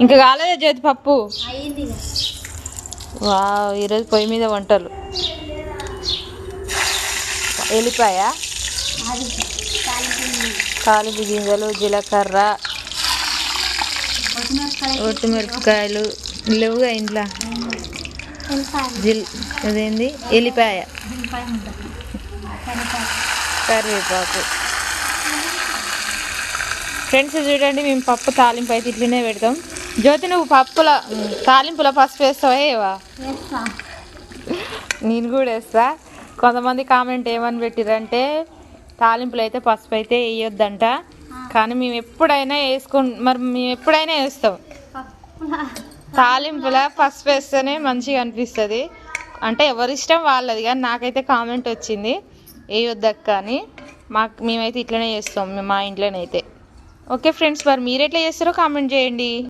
ఇంకా కాలేదా జ్యోతి పప్పు. వావ్ ఈరోజు పొయ్యి మీద వంటలు. ఎల్లిపాయ? తాలింపు గింజలు జీలకర్ర ఒట్టిమిరపకాయలు లేవుగా ఇంట్లో? జిల్ అదేంది? ఎల్లిపాయ. కరివేపాకు. ఫ్రెండ్స్ చూడండి మేము పప్పు తాలింపు అయితే ఇట్లనే పెడతాం. జ్యోతి నువ్వు పప్పుల తాలింపుల పసుపు వేస్తావా ఏవా? నేను కూడా వేస్తా. కొంతమంది కామెంట్ ఏమని పెట్టిరంటే తాలింపులు అయితే పసుపు అయితే వేయొద్దంట. కానీ మేము ఎప్పుడైనా వేసుకు మరి మేము ఎప్పుడైనా వేస్తాం. తాలింపుల పసుపు వేస్తేనే మంచిగా అనిపిస్తుంది. అంటే ఎవరిష్టం వాళ్ళది కానీ నాకైతే కామెంట్ వచ్చింది వేయొద్దక్క అని. మాకు మేమైతే ఇట్లనే చేస్తాం మా ఇంట్లోనైతే. ఓకే ఫ్రెండ్స్ మరి మీరు ఎట్లా చేస్తారో కామెంట్ చేయండి.